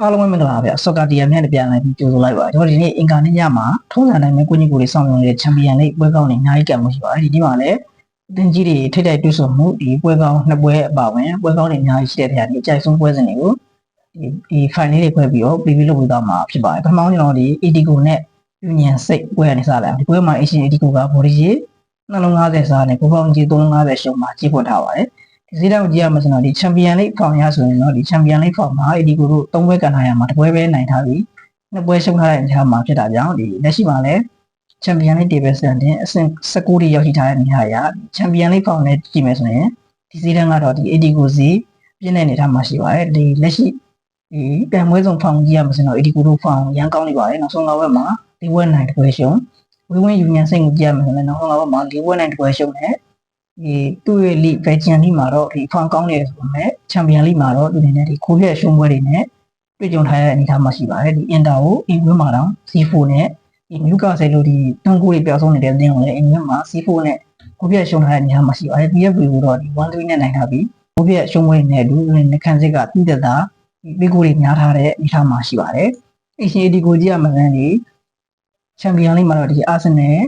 အားလုံးပဲမင်္ဂလာပါဗျာဆော့ကာတီယာမြတ်ပြန်လာပြီးကြိုဆိုလိုက်ပါကျွန်တော်ဒီနေ့အင်ကာနေ့ညမှာထုံးစံတိုင်းပဲကိုကြီးကိုလေးစောင့်ရုံနေတဲ့ချန်ပီယံလိပွဲကောင်းနေအများကြီးကံမှုရှိပါတယ်ဒီနေ့မှာလည်းအသင်းကြီးတွေထိတ်တိုက်တွေ့ဆုံမှုဒီပွဲကောင်းနှစ်ပွဲအပါဝင်ပွဲကောင်းတွေအများကြီးရှိတဲ့နေရာဒီအကြိုက်ဆုံးပွဲစဉ်တွေကိုဒီဒီ final တွေဖွဲ့ပြီးတော့ပြီးပြီးလုပ်ပြီးတော့မှာဖြစ်ပါတယ်ပထမဆုံးကျွန်တော်ဒီ ATGO နဲ့ Union စိတ်ပွဲကနေစလာဒီပွဲမှာ Asian ATGO ကဘော်ဒီကြီးနှလုံး90စားနဲ့ကိုပေါင်းကြီး350ရှုံးမှာကြီးဖွင့်ထားပါတယ် ဒီစည်းတောင်ကြည့်ရမှာဆိုတော့ဒီချန်ပီယံလိဖောင်ရဆိုရင်တော့ဒီချန်ပီယံလိဖောင်မှာ ATGO တို့၃ပွဲကန်ထားရမှာတစ်ပွဲပဲနိုင်ထားပြီးနှစ်ပွဲရှုံးထားတဲ့အနေအထားမှာဖြစ်တာကြောင့်ဒီလက်ရှိမှာလည်းချန်ပီယံလိတေဘယ်စတန်တင်အဆင့်16တိရောက်ရှိထားတဲ့အနေအထားအရချန်ပီယံလိဖောင်နဲ့ကြည့်မယ်ဆိုရင်ဒီစည်းတန်းကတော့ဒီ ATGO စီပြည့်တဲ့အနေအထားမှာရှိပါတယ်ဒီလက်ရှိဒီပြန်ပွဲဆုံးဖောင်ကြည့်ရမှာဆိုတော့ ATGO တို့ဖောင်ရန်ကောင်းနေပါတယ်နောက်ဆုံးတော့ဘက်မှာဒီပွဲနိုင်တစ်ပွဲရှုံးဝင်းဝင်းယူနီယံစိတ်ကိုကြည့်ရမှာဆိုရင်နောက်ဆုံးတော့ဘက်မှာဒီပွဲနိုင်တစ်ပွဲရှုံးတယ် ဒီသူ့ရဲ့လိဘယ်ဂျန်လိမှာတော့ဒီဖောင်ကောင်းနေတယ်ဆိုပေမဲ့ချန်ပီယံလိမှာတော့ဒီအနေနဲ့ဒီခိုးပြရှုံးပွဲတွေနဲ့တွေ့ကြုံထားရတဲ့အနေအထားမှာရှိပါတယ်ဒီအင်တာကိုအင်ကွင်းမှာတော့ C4 နဲ့ဒီနျူကာဆယ်လိုဒီတွန်းကိုတွေပြောင်းဆုံးနေတဲ့အသင်းကိုလည်းအင်ကွင်းမှာ C4 နဲ့ခိုးပြရှုံးထားတဲ့အနေအထားမှာရှိပါတယ် PFP ကိုတော့ဒီ1-3နဲ့နိုင်ထားပြီးခိုးပြရှုံးပွဲနဲ့အတူနှခမ်းစစ်ကတိတက်တာဒီပေကိုတွေများထားတဲ့အနေအထားမှာရှိပါတယ်အရှင်အဒီကိုကြည့်ရမှန်းဒီချန်ပီယံလိမှာတော့ဒီအာဆင်နယ်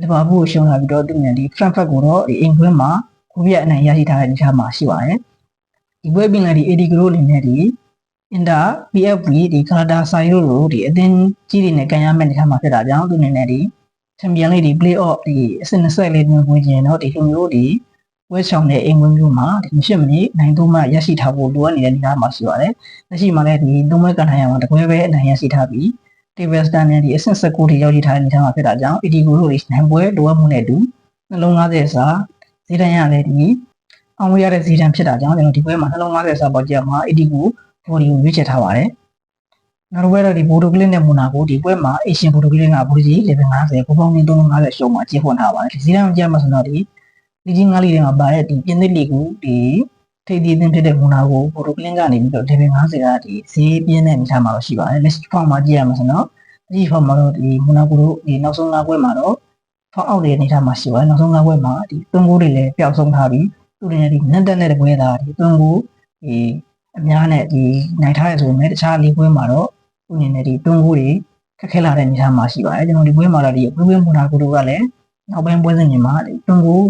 လီဗာပူးကိုရှုံးလာပြီးတော့သူနဲ့ဒီဖရန့်ဖတ်ကိုတော့ဒီအင်ကွင်းမှာခိုးပြအနိုင်ရရှိထားတဲ့အနေအထားမှာရှိပါတယ်ဒီပွဲပြင်လိုက်ဒီ AD ကရိုအနေနဲ့ဒီအင်တာ PFP ဒီကာတာဆိုင်ရိုလိုဒီအသင်းကြီးတွေနဲ့ကန်ရမယ့်အနေအထားမှာဖြစ်တာကြောင့်သူအနေနဲ့ဒီချန်ပီယံလိဒီ play off ဒီအဆင့်24တွင်ဝင်ကျင်တော့ဒီလိုမျိုးဒီဝက်ဆောင်တဲ့အင်ကွင်းမျိုးမှာဒီမရှိမနေနိုင်သုံးမှရရှိထားဖို့လိုအပ်နေတဲ့အနေအထားမှာရှိပါတယ်လက်ရှိမှာလည်းဒီသုံးပွဲကန်ထိုင်ရမှာတကွဲပဲအနိုင်ရရှိထားပြီး table stand နဲ့ဒီအဆင့်19ထိရောက်ရှိထားတဲ့အနေအထားမှာဖြစ်တာကြောင့် AD ကိုတို့ဒီနိုင်ပွဲလိုအပ်မှုနဲ့အတူနှလုံး90စာဈေးတန်းရလည်းဒီအောင်ဝရတဲ့ဈေးတန်းဖြစ်တာကြောင့်ကျွန်တော်ဒီပွဲမှာနှလုံး90စာပေါ်ကြမှာ AD ကို body ကိုရွေးချယ်ထားပါတယ်နောက်တစ်ပွဲတော့ဒီဘိုဒိုကလစ်နဲ့မူနာကိုဒီပွဲမှာ Asian ဘိုဒိုကလစ်ကဘူကြီး level 50ကိုပေါင်းနေ350ရှုံးမှာအကျဖွင့်ထားပါတယ်ဒီဈေးတန်းကြမှာဆိုတော့ဒီလီကြီး9လီတွေမှာပါတဲ့ဒီပြင်သစ်လီကိုဒီ ထိပ်သီးအသင်းဖြစ်တဲ့မူနာကိုဘိုဒိုကလစ်ကနေပြီးတော့ level 50ကဒီဈေးပြင်းတဲ့အနေအထားမှာတော့ရှိပါတယ်လက်ရှိဖောင်မှာကြည့်ရမှာဆိုတော့ဒီဖောင်မှာတော့ဒီမူနာကိုတို့ဒီနောက်ဆုံး၅ပွဲမှာတော့ဖောင်အောက်တွေအနေထားမှာရှိပါတယ်နောက်ဆုံး၅ပွဲမှာဒီသွင်းကိုတွေလည်းပျောက်ဆုံးထားပြီးသူတွေနဲ့ဒီနက်တက်နဲ့တပွဲသားဒီသွင်းကိုဒီအများနဲ့ဒီနိုင်ထားရဆိုပေမဲ့တခြားလေးပွဲမှာတော့သူအနေနဲ့ဒီတွန်းကိုတွေခက်ခဲလာတဲ့အနေအထားမှာရှိပါတယ်ကျွန်တော်ဒီပွဲမှာတော့ဒီပွဲပွဲမူနာကိုတို့ကလည်းနောက်ပိုင်းပွဲစဉ်တွေမှာဒီတွန်းကို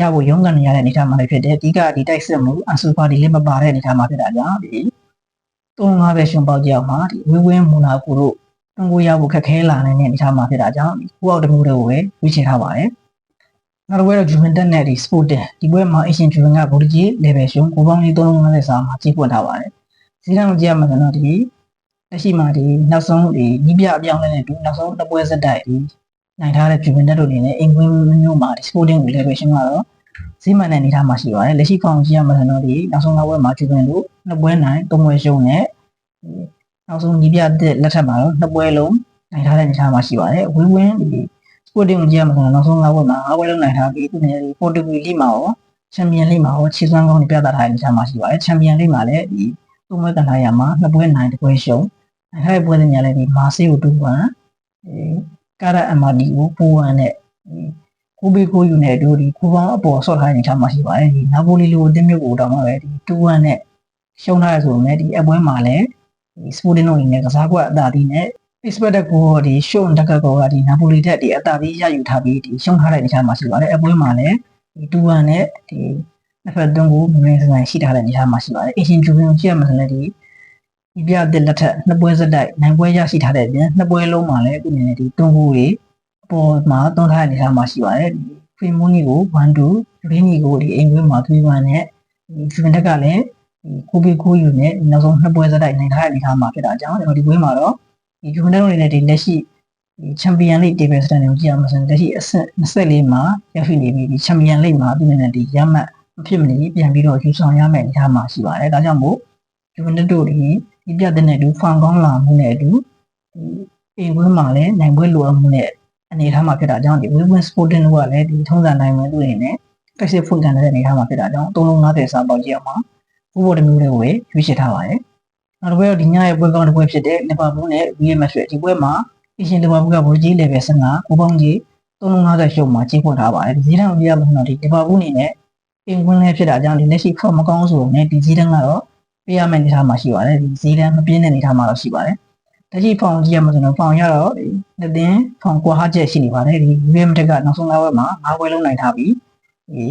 ရဖို့ရုန်းကန်နေရတဲ့အနေအထားမှာလည်းဖြစ်တယ်အဓိကဒီတိုက်စစ်မှုအဆူပါဒီလည်းမပါတဲ့အနေအထားမှာဖြစ်တာကြောင့်ဒီ3-5ပဲရှင်ပေါက်ကြောက်မှာဒီဝင်းဝင်းမူနာကိုတို့တွန်းကိုရဖို့ခက်ခဲလာတဲ့အနေအထားမှာဖြစ်တာကြောင့်ဒီကိုအောက်တမှုတွေကိုပဲဝေ့ချထားပါတယ်နောက်တစ်ပွဲတော့ဂျူဗင်တက်နဲ့ဒီ Sporting ဒီပွဲမှာ Asian Juven ကဗိုလ်ကြီး level ရှုံးကိုပေါင်းလေး350စာမှာကြီးပွင့်ထားပါတယ်။စီးတန်းကိုကြည့်ရမှာဆိုတော့ဒီလက်ရှိမှာဒီနောက်ဆုံးဒီညီပြအပြောင်းလဲနဲ့ဒီနောက်ဆုံးတစ်ပွဲစက်တိုက်ဒီ နိုင်ထားတဲ့ Juven တက်တို့အနေနဲ့အင်ကွင်းမျိုးမှာဒီ Sporting ကို level ရှုံးကတော့ဈေးမှန်တဲ့အနေအထားမှာရှိပါတယ်။လက်ရှိဖောင်ကြည့်ရမှာဆိုတော့ဒီနောက်ဆုံးနောက်ပွဲမှာ Juven တို့နှစ်ပွဲနိုင်သုံးပွဲရှုံးနဲ့နောက်ဆုံးညီပြတဲ့လက်ထက်မှာတော့နှစ်ပွဲလုံးနိုင်ထားတဲ့အနေအထားမှာရှိပါတယ်။ဝင်းဝင်းဒီ sporting ကိုကြည့်ရမှာဆိုတော့နောက်ဆုံး၅ဘက်မှာ၅ဘက်လုံးနိုင်ထားပြီးသူနေဒီ Portugal League မှာရောချန်ပီယံလိမှာရောခြေစွမ်းကောင်းတွေပြသထားတဲ့အနေအထားမှာရှိပါတယ်ချန်ပီယံလိမှာလည်းဒီသုံးပွဲကန်ထားရမှာနှစ်ပွဲနိုင်တစ်ပွဲရှုံးနိုင်ထားတဲ့ပွဲတွေညာလည်းဒီမာဆေးကို2-1အဲ ကာရာအမ်မာဒီကို4-1နဲ့ကိုဘေကိုယူနဲ့အတူဒီကိုပေါင်းအပေါ်ဆော့ထားတဲ့အနေအထားမှာရှိပါတယ်ဒီနာပိုလီလိုအသင်းမျိုးကိုတောင်းမှပဲဒီ2-1နဲ့ရှုံးထားရဆိုပေမဲ့ဒီအပွဲမှာလည်းဒီ sporting တို့အနေနဲ့ကစားကွက်အသာဒီနဲ့ expert ကိုဒီရှုံတက်ကကောကဒီနာပိုလီတက်ဒီအတာပြီးရယူထားပြီးဒီရှုံထားတဲ့အနေအထားမှာရှိပါတယ်အပွဲမှာလည်းဒီ2-1နဲ့ဒီနှစ်ဖက်သုံးကိုမြင်ဆိုင်ရှိထားတဲ့အနေအထားမှာရှိပါတယ်အရှင်ဂျူဗင်ကိုကြည့်ရမှာဆိုလည်းဒီ ဒီပြတဲ့လက်ထက်နှစ်ပွဲစက်တိုက်နိုင်ပွဲရရှိထားတဲ့အပြင်နှစ်ပွဲလုံးမှာလည်းအခုအနေနဲ့ဒီသုံးကိုတွေအပေါ်မှာသွန်းထားတဲ့အနေအထားမှာရှိပါတယ်ဒီဖီမိုနီကို1-2ရင်းနီကိုဒီအိမ်ကွင်းမှာ3-1နဲ့ဒီဂျူဗင်တက်ကလည်းဒီကိုဘီကိုယူနဲ့နောက်ဆုံးနှစ်ပွဲစက်တိုက်နိုင်ထားတဲ့အနေအထားမှာဖြစ်တာကြောင့်ကျွန်တော်ဒီပွဲမှာတော့ဒီဂျူဗင်တက်တို့အနေနဲ့ဒီလက်ရှိဒီချန်ပီယံလိ table stand ကိုကြည့်ရမှာဆိုရင်လက်ရှိအဆင့်24မှာရရှိနေပြီဒီချန်ပီယံလိမှာသူအနေနဲ့ဒီရမှတ်မဖြစ်မနေပြန်ပြီးတော့ယူဆောင်ရမယ့်အနေအထားမှာရှိပါတယ်ဒါကြောင့်မို့ဂျူဗင်တက်တို့ဒီ ဒီပြတဲ့နဲ့အတူဖန်ကောင်းလာမှုနဲ့အတူဒီအိမ်ကွင်းမှာလည်းနိုင်ပွဲလိုအပ်မှုနဲ့အနေအထားမှာဖြစ်တာကြောင့်ဒီ Win Sporting တို့ကလည်းဒီထုံးစံနိုင်ဝင်သူတွေနဲ့ flexible ဖွင့်ခံတဲ့အနေအထားမှာဖြစ်တာကြောင့်350စာပေါက်ကြည့်အောင်မှာဘိုးဘော်တမျိုးတွေကိုရွေးချယ်ထားပါတယ်နောက်တစ်ပွဲတော့ဒီညရဲ့ပွဲကောင်းတစ်ပွဲဖြစ်တဲ့လီဗာပူးနဲ့ Real Madrid ဒီပွဲမှာအရှင်လီဗာပူးကဘောကြီး level 15ကိုပေါင်းကြီး350ရှုံးမှာကြီးဖွင့်ထားပါတယ်ဒီဈေးတန်းကိုပြရမှာဆိုတော့ဒီလီဗာပူးအနေနဲ့အင်ကွင်းလည်းဖြစ်တာကြောင့်ဒီလက်ရှိဖော်မကောင်းဆိုတော့ねဒီဈေးတန်းကတော့ ပေးရမယ့်အနေအထားမှာရှိပါတယ်ဒီဈေးတန်းမပြင်းတဲ့အနေအထားမှာတော့ရှိပါတယ်တကြီးဖောင်ကြည့်ရမှာဆိုတော့ဖောင်ရတော့ဒီနှစ်သိန်းဖောင်ကွာဟချက်ရှိနေပါတယ်ဒီရွေးမတက်ကနောက်ဆုံး၅ဘက်မှာ၅ဘွဲလုံးနိုင်ထားပြီးဒီ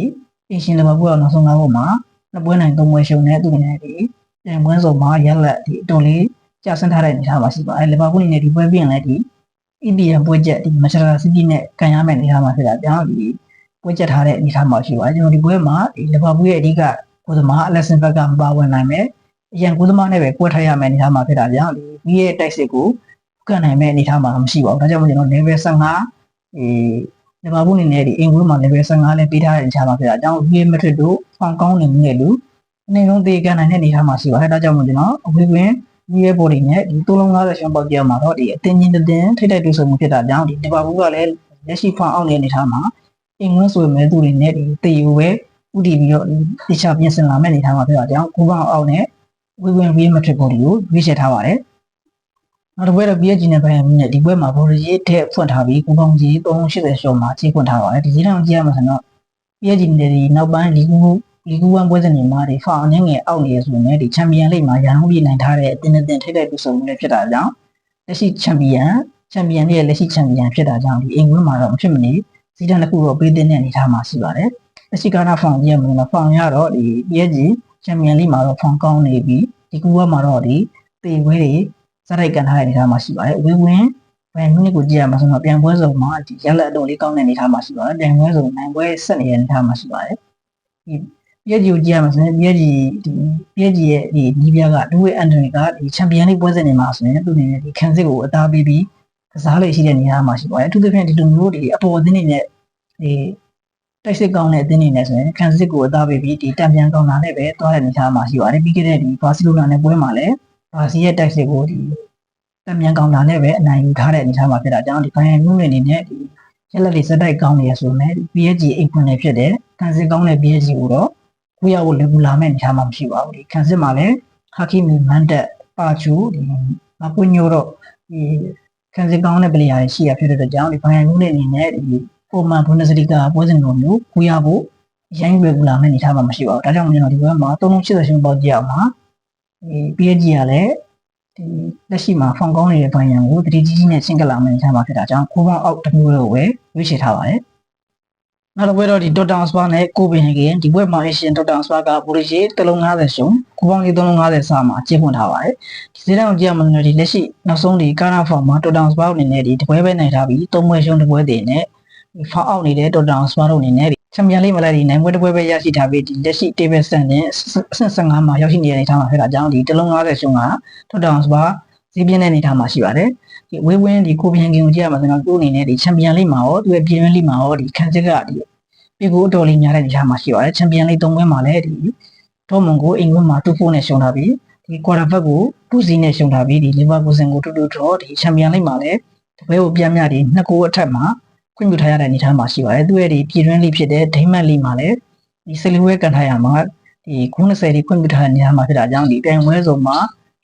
အင်ရှင်လဘဘွဲကနောက်ဆုံး၅ဘက်မှာနှစ်ပွဲနိုင်သုံးပွဲရှုံတဲ့သူအနေနဲ့ဒီပြန်ပွဲစုံမှာရက်လက်ဒီအတော်လေးကြာဆင်းထားတဲ့အနေအထားမှာရှိပါတယ်လဘဘွဲအနေနဲ့ဒီပွဲပြင်လဲဒီ EPM ပွဲချက်ဒီမချရာစီးကြီးနဲ့ကန်ရမယ့်အနေအထားမှာဖြစ်တာကြောင့်ဒီပွဲချက်ထားတဲ့အနေအထားမှာရှိပါတယ်ကျွန်တော်ဒီပွဲမှာဒီလဘဘွဲရဲ့အဓိကကိုသမားအလက်ဆင်ဘက်ကမပါဝင်နိုင်မယ် အရင်ကိုသမားနဲ့ပဲကွက်ထားရမယ့်အနေအထားမှာဖြစ်တာကြောင့်ဒီပြီးရဲ့တိုက်စစ်ကိုကန်နိုင်မယ့်အနေအထားမှာမရှိပါဘူးဒါကြောင့်မို့ကျွန်တော် level 15ဒီလဘဘွဲအနေနဲ့ဒီအင်ကွေးမှာ level 15လည်းပေးထားတဲ့အနေအထားမှာဖြစ်တာကြောင့် VA metric တို့ဖောင်ကောင်းနေမှုနဲ့လူအနေလုံးသေးကန်နိုင်တဲ့အနေအထားမှာရှိပါတယ်ဒါကြောင့်မို့ကျွန်တော်အဝေးကွင်းဒီရဲ့ body နဲ့ဒီတိုးလုံး90ရှုံးပေါက်ကြမှာတော့ဒီအတင်းချင်းတင်းထိတိုက်တူဆုံမှုဖြစ်တာကြောင့်ဒီလဘဘွဲကလည်းလက်ရှိဖောင်အောင်နေတဲ့အနေအထားမှာအင်ကွင်းဆိုပေမဲ့သူတွေနဲ့ဒီတေယူပဲဥတည်ပြီးတော့တခြားပြင်ဆင်လာမယ့်အနေအထားမှာဖြစ်တာကြောင့်ကိုပေါင်းအောင်နဲ့ ဝေဝင် VA metric body ကိုရွေးချယ်ထားပါတယ်နောက်တစ်ပွဲတော့ PSG နဲ့ bayern နဲ့ဒီပွဲမှာ body ရေးထည့်ဖွင့်ထားပြီးကိုပေါင်းကြီး380ရှုံးမှာခြေဖွင့်ထားပါတယ်ဒီစည်းတောင်ကြည့်ရမှာဆိုတော့ PSG နဲ့ဒီနောက်ပိုင်းလီဂူလီဂူဝမ်ပွဲစဉ်တွေမှာဒီဖောင်အနေငယ်အောက်နေရဆိုရင်ဒီချန်ပီယံလိမှာရန်ကုန်ပြည်နိုင်ထားတဲ့အတင်းအတင်းထိတဲ့ပြဆုံမှုတွေဖြစ်တာကြောင့်လက်ရှိချန်ပီယံချန်ပီယံရဲ့လက်ရှိချန်ပီယံဖြစ်တာကြောင့်ဒီအင်္ဂလိပ်မှာတော့မဖြစ်မနေစီးတန်းတစ်ခုတော့ပေးတဲ့အနေအထားမှာရှိပါတယ်လက်ရှိကနာဖောင်ကြီးရမှာတော့ဖောင်ရတော့ဒီ PSG ချန်ပီယံလိမှာတော့ဖောင်ကောင်းနေပြီးဒီကူဝမ်မှာတော့ဒီတေဝဲတွေစရိုက်ကန်ထားတဲ့အနေအထားမှာရှိပါတယ်ဝင်းဝင်းဘယ်မိနစ်ကိုကြည့်ရမှာဆိုတော့ပြန်ပွဲစုံမှာဒီရလက်အတော်လေးကောင်းတဲ့အနေအထားမှာရှိပါတယ်ပြန်ပွဲစုံနိုင်ပွဲဆက်နေတဲ့အနေအထားမှာရှိပါတယ်ဒီ PSG ကိုကြည့်ရမှာဆိုရင် PSG ဒီ PSG ရဲ့ဒီနီးပြားကဒူဝဲအန်တိုနီကဒီချန်ပီယံလိပွဲစဉ်တွေမှာဆိုရင်သူအနေနဲ့ဒီခံစစ်ကိုအသားပေးပြီးကစားလေရှိတဲ့နေရာမှာရှိပါတယ်အထူးသဖြင့်ဒီလိုမျိုးဒီအပေါ်အသင်းတွေနဲ့ဒီ တိုက်စစ်ကောင်းတဲ့အသင်းတွေနဲ့ဆိုရင်ခံစစ်ကိုအသားပေးပြီးဒီတံပြန်ကောင်းတာနဲ့ပဲသွားတဲ့နေရာမှာရှိပါတယ်ပြီးခဲ့တဲ့ဒီဘာစီလိုနာနဲ့ပွဲမှာလည်းဘာစီရဲ့တိုက်စစ်ကိုဒီတံပြန်ကောင်းတာနဲ့ပဲအနိုင်ယူထားတဲ့အနေအထားမှာဖြစ်တာကြောင့်ဒီဘိုင်ယန်မြူးနေနေနဲ့ဒီရက်လက်လေးစက်တိုက်ကောင်းနေရဆိုရင်ဒီ PSG အိမ်ဖွင့်နေဖြစ်တဲ့ခံစစ်ကောင်းတဲ့ PSG ကိုတော့ကိုရဖို့လည်းဘူးလာမဲ့အနေအထားမှာမရှိပါဘူးဒီခံစစ်မှာလည်းဟာကီမီမန်တက်ပါချူဒီမပွညိုတော့ဒီခံစစ်ကောင်းတဲ့ပလေယာတွေရှိရဖြစ်တဲ့အတွက်ကြောင့်ဒီဘိုင်ယန်မြူးနေနေနဲ့ဒီ ပုံမှန်ဘွန်ဒစလီဂါပွဲစဉ်လိုမျိုးကိုရဖို့ရိုင်းရွယ်ဘူးလာမဲ့အနေအထားမှာမရှိပါဘူးဒါကြောင့်ကျွန်တော်ဒီဘက်မှာ380ရှင်ပေါက်ကြည့်အောင်ပါဒီ PSG ကလည်းဒီလက်ရှိမှာဖောင်ကောင်းနေတဲ့ဘိုင်ယန်ကိုတတိကြီးကြီးနဲ့ချင်းကလာမယ့်အနေအထားမှာဖြစ်တာကြောင့်ကိုပေါင်းအောက်တစ်မျိုးလို့ပဲရွေးချယ်ထားပါတယ်နောက်တစ်ပွဲတော့ဒီ Tottenham Hotspur နဲ့ကိုပင်ဟဂင်ဒီပွဲမှာ Asian Tottenham Hotspur ကဘူရီဂျီ350ရှုံးကိုပေါင်းကြီး350စာမှာကျင်းပွန်ထားပါတယ်ဒီစည်းတန်းကိုကြည့်ရမှာဆိုတော့ဒီလက်ရှိနောက်ဆုံးဒီကာနာဖောင်မှာ Tottenham Hotspur အနေနဲ့ဒီတပွဲပဲနိုင်ထားပြီး3ပွဲရှုံးတပွဲတည်နဲ့ဒီ ဖောင်အောက်နေတဲ့ Tottenham Hotspur တို့အနေနဲ့ဒီချန်ပီယံလိမလိုက်ဒီနိုင်ပွဲတစ်ပွဲပဲရရှိထားပြီးဒီလက်ရှိ table stand နဲ့အဆင့်15မှာရောက်ရှိနေတဲ့အနေအထားမှာဖြစ်တာကြောင့်ဒီ350ရှုံးက Tottenham Hotspur ဈေးပြင်းတဲ့အနေအထားမှာရှိပါတယ်ဒီဝေးဝင်းဒီကိုပင်ဟဂင်ကိုကြည့်ရမှာဆိုတော့သူ့အနေနဲ့ဒီချန်ပီယံလိမှာရောသူ့ရဲ့ပြည်တွင်းလိမှာရောဒီခံစစ်ကဒီပြည်ကိုအတော်လေးများတဲ့အနေအထားမှာရှိပါတယ်ချန်ပီယံလိ၃ပွဲမှာလည်းဒီဒေါ်မွန်ကိုအင်္ဂလန်မှာ2-4နဲ့ရှုံးထားပြီးဒီကွာတာဘက်ကို2-0နဲ့ရှုံးထားပြီးဒီလီဗာပူးဆန်ကို2-2 draw ဒီချန်ပီယံလိမှာလည်းတပွဲကိုပြန်မြဒီ2ဂိုးအထက်မှာ ခွင့်ပြုထားရတဲ့အနေအထားမှာရှိပါတယ်သူ့ရဲ့ဒီပြည်တွင်းလိဖြစ်တဲ့ဒိမတ်လိမှာလည်းဒီဆယ်လီဝဲကန်ထားရမှာဒီ90ဒီခွင့်ပြုထားတဲ့နေရာမှာဖြစ်တာကြောင့်ဒီပြိုင်ပွဲစုံမှာ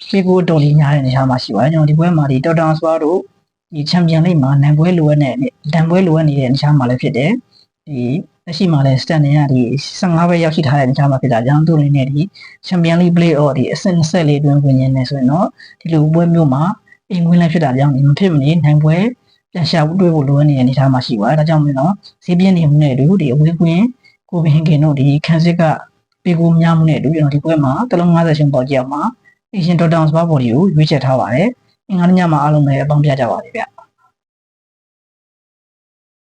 ပြေကိုတော်လေးများတဲ့နေရာမှာရှိပါတယ်ကျွန်တော်ဒီပွဲမှာဒီတော်တန်ဆွာတို့ဒီချန်ပီယံလိမှာနိုင်ပွဲလိုအပ်တဲ့ဒန်ပွဲလိုအပ်နေတဲ့နေရာမှာလည်းဖြစ်တယ်ဒီလက်ရှိမှာလည်းစတန်နေရဒီ15ပဲရောက်ရှိထားတဲ့အနေအထားမှာဖြစ်တာကြောင့်သူ့အနေနဲ့ဒီချန်ပီယံလိ play off ဒီအဆင့်24အတွင်းဝင်ရနေဆိုရင်တော့ဒီလိုပွဲမျိုးမှာအိမ်ဝင်လည်းဖြစ်တာကြောင့်ဒီမဖြစ်မနေနိုင်ပွဲ ပြန်ရှာဖို့တွေးဖို့လိုအပ်နေတဲ့အနေအထားမှာရှိပါတယ်ဒါကြောင့်မလို့ဈေးပြင်းနေမှုနဲ့အတူဒီအဝေးကွင်းကိုဘင်ကင်တို့ဒီခန်းစစ်ကပေကိုများမှုနဲ့အတူကျွန်တော်ဒီပွဲမှာတလုံး50ရှင်ပေါက်ကြအောင်မှာ Asian Total Sport Body ကိုရွေးချယ်ထားပါတယ်အင်္ဂါနေ့ညမှာအားလုံးပဲအပေါင်းပြကြပါလိမ့်ဗျ